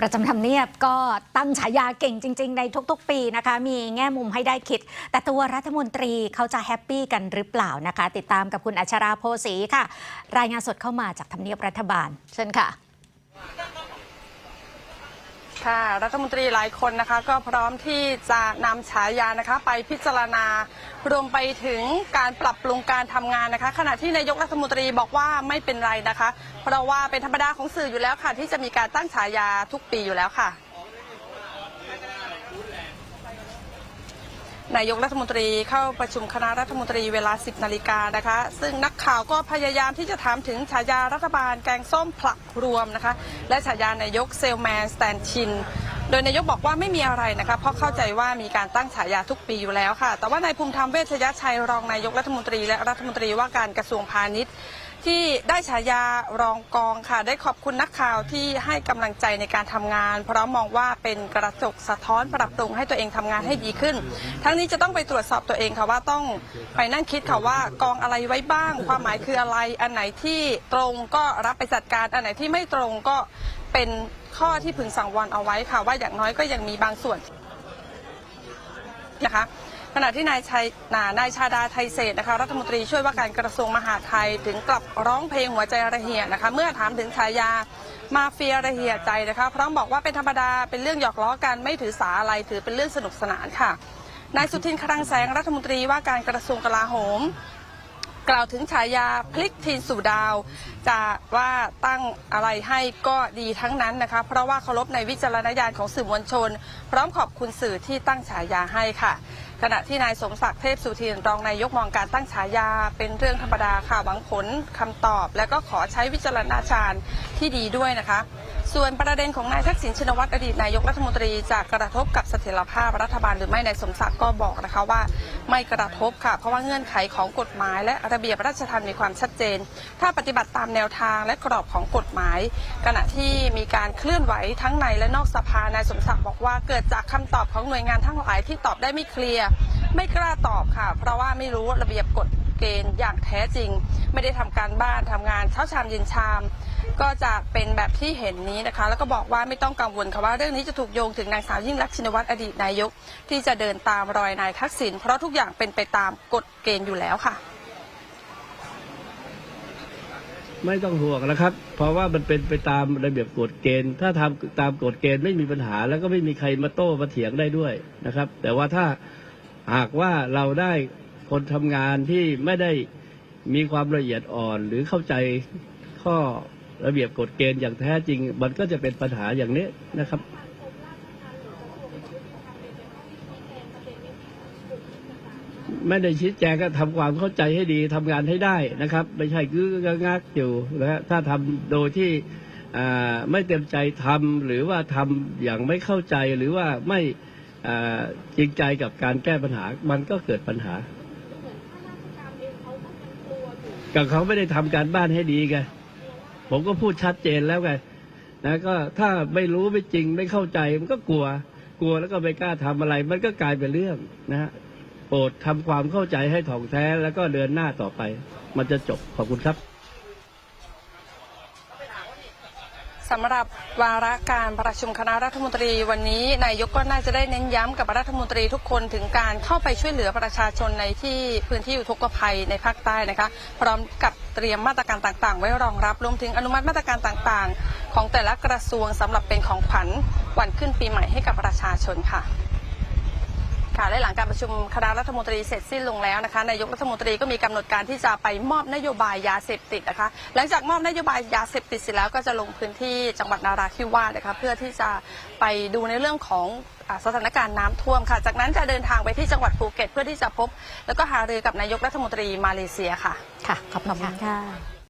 ประจำทำเนียบก็ตั้งฉายาเก่งจริง ๆ ในทุก ๆ ปีนะคะ มีแง่มุมให้ได้คิด แต่ตัวรัฐมนตรีเขาจะแฮปปี้กันหรือเปล่านะคะ ติดตามกับคุณอัชราโพสีค่ะ รายงานสดเข้ามาจากทำเนียบรัฐบาล เชิญค่ะ ค่ะ รัฐมนตรีหลายคนนะคะ ก็พร้อมที่จะนำฉายานะคะ ไปพิจารณารวมไปถึงการปรับปรุงการทำงานนะคะ ขณะที่นายกรัฐมนตรีบอกว่าไม่เป็นไรนะคะ เพราะว่าเป็นธรรมดาของสื่ออยู่แล้วค่ะ ที่จะมีการตั้งฉายาทุกปีอยู่แล้วค่ะ นายกรัฐมนตรีเข้าประชุมคณะรัฐมนตรีเวลา 10 นาฬิกานะคะ ซึ่งนักข่าวก็พยายามที่จะถามถึงฉายารัฐบาลแกงส้มผลักรวมนะคะ และฉายานายกเซลแมนสแตนชิน โดยนายกบอกว่าไม่มีอะไรนะคะ เพราะเข้าใจว่ามีการตั้งฉายาทุกปีอยู่แล้วค่ะ แต่ว่านายภูมิธรรมเวชยชัยรองนายกรัฐมนตรีและรัฐมนตรีว่าการกระทรวงพาณิชย์ ที่ได้ฉายารองกองค่ะ ได้ขอบคุณนักข่าวที่ให้กำลังใจในการทำงาน เพราะมองว่าเป็นกระจกสะท้อนปรับปรุงให้ตัวเองทำงานให้ดีขึ้น ทั้งนี้จะต้องไปตรวจสอบตัวเองค่ะว่าต้องไปนั่งคิดค่ะว่ากองอะไรไว้บ้าง ความหมายคืออะไร อันไหนที่ตรงก็รับไปจัดการ อันไหนที่ไม่ตรงก็เป็นข้อที่พึงสั่งวอนเอาไว้ค่ะ ว่าอย่างน้อยก็ยังมีบางส่วนนะคะ ขณะที่นายชัยนานายชาดาไทยเศรษฐ์นะคะรัฐมนตรีช่วยว่าการกระทรวงมหาดไทยถึงกลับร้องเพลงหัวใจระเหียนะคะ เมื่อถามถึงฉายามาเฟียระเหียใจนะคะพร้อมบอกว่าเป็นธรรมดาเป็นเรื่องหยอกล้อกันไม่ถือสาอะไรถือเป็นเรื่องสนุกสนานค่ะนายสุทินคลังแสงรัฐมนตรีว่าการกระทรวงกลาโหม กล่าวถึงฉายาพลิกทีนสู่ดาว จะว่าตั้งอะไรให้ก็ดีทั้งนั้นนะคะเพราะว่าเคารพในวิจารณญาณของสื่อมวลชน พร้อมขอบคุณสื่อที่ตั้งฉายาให้ค่ะ ขณะที่นายสมศักดิ์เทพสุทินรองนายกมองการตั้งฉายา เป็นเรื่องธรรมดาค่ะหวังผลคำตอบ และก็ขอใช้วิจารณญาณที่ดีด้วยนะคะ ส่วนประเด็นของนายทักษิณชินวัตรอดีตนายกรัฐมนตรีจะกระทบกับเสถียรภาพรัฐบาลหรือไม่นายสมศักดิ์ก็บอกนะคะว่า ไม่กระทบค่ะ เพราะว่าเงื่อนไขของกฎหมาย และระเบียบราชทัณฑ์มีความชัดเจน ถ้าปฏิบัติตามแนวทางและกรอบของกฎหมาย ขณะที่มีการเคลื่อนไหวทั้งในและนอกสภานายสมศักดิ์บอกว่าเกิดจากคำตอบของหน่วยงานทั้งหลายที่ตอบได้ไม่เคลียร์ไม่กล้าตอบค่ะ เพราะว่าไม่รู้ระเบียบกฎเกณฑ์อย่างแท้จริง ไม่ได้ทำการบ้านทำงานเช้าชามเย็นชาม ก็จะเป็นแบบที่เห็นนี้นะคะ แล้วก็บอกว่าไม่ต้องกังวลค่ะว่าเรื่องนี้จะถูกโยงถึงนางสาวยิ่งรักชินวัตรอดีตนายก ที่จะเดินตามรอยนายทักษิณเพราะทุกอย่างเป็นไปตามกฎเกณฑ์อยู่แล้วค่ะ ไม่ต้องห่วงนะครับ เพราะว่ามันเป็นไปตามระเบียบกฎเกณฑ์ ถ้าทำตามกฎเกณฑ์ไม่มีปัญหา แล้วก็ไม่มีใครมาโต้มาเถียงได้ด้วยนะครับ แต่ว่าถ้าหากว่าเราได้คนทำงานที่ไม่ได้มีความละเอียดอ่อนหรือเข้าใจข้อ ระเบียบกฎเกณฑ์อย่างแท้จริง มันก็จะเป็นปัญหาอย่างนี้นะครับไม่ได้ชี้แจงก็ทำความเข้าใจให้ดีทำงานให้ได้นะครับ ไม่ใช่กื้อกงงักอยู่นะฮะถ้าทำโดยที่อ่าไม่เต็มใจทำหรือว่าทำอย่างไม่เข้าใจหรือว่าไม่อ่าจริงใจกับการแก้ปัญหา มันก็เกิดปัญหากับเขาไม่ได้ทำการบ้านให้ดีไง ผมก็พูดชัดเจนแล้วไงนะก็ถ้าไม่รู้ไม่จริงไม่เข้าใจมันก็กลัว กลัวแล้วก็ไม่กล้าทำอะไร มันก็กลายเป็นเรื่องนะฮะโปรดทำความเข้าใจให้ถ่องแท้แล้วก็เดินหน้าต่อไป มันจะจบขอบคุณครับ สำหรับวาระการประชุมคณะรัฐมนตรีวันนี้นายกก็น่าจะได้เน้นย้ำกับรัฐมนตรีทุกคนถึงการเข้าไปช่วยเหลือประชาชนในที่พื้นที่อุทกภัยในภาคใต้นะคะ พร้อมกับเตรียมมาตรการต่างๆ ไว้รองรับรวมถึงอนุมัติมาตรการต่างๆ ของแต่ละกระทรวงสำหรับเป็นของขวัญวันขึ้นปีใหม่ให้กับประชาชนค่ะ ค่ะและหลังการประชุมคณะรัฐมนตรีเสร็จสิ้นลงแล้วนะคะนายกรัฐมนตรีก็มีกำหนดการที่จะไปมอบนโยบายยาเสพติดนะคะ หลังจากมอบนโยบายยาเสพติดเสร็จแล้วก็จะลงพื้นที่จังหวัดนาราธิวาสนะคะเพื่อที่จะไปดูในเรื่องของอ่าสถานการณ์น้ำท่วมค่ะ จากนั้นจะเดินทางไปที่จังหวัดภูเก็ตเพื่อที่จะพบ แล้วก็หารือกับนายกรัฐมนตรีมาเลเซียค่ะ ค่ะ ขอบคุณค่ะ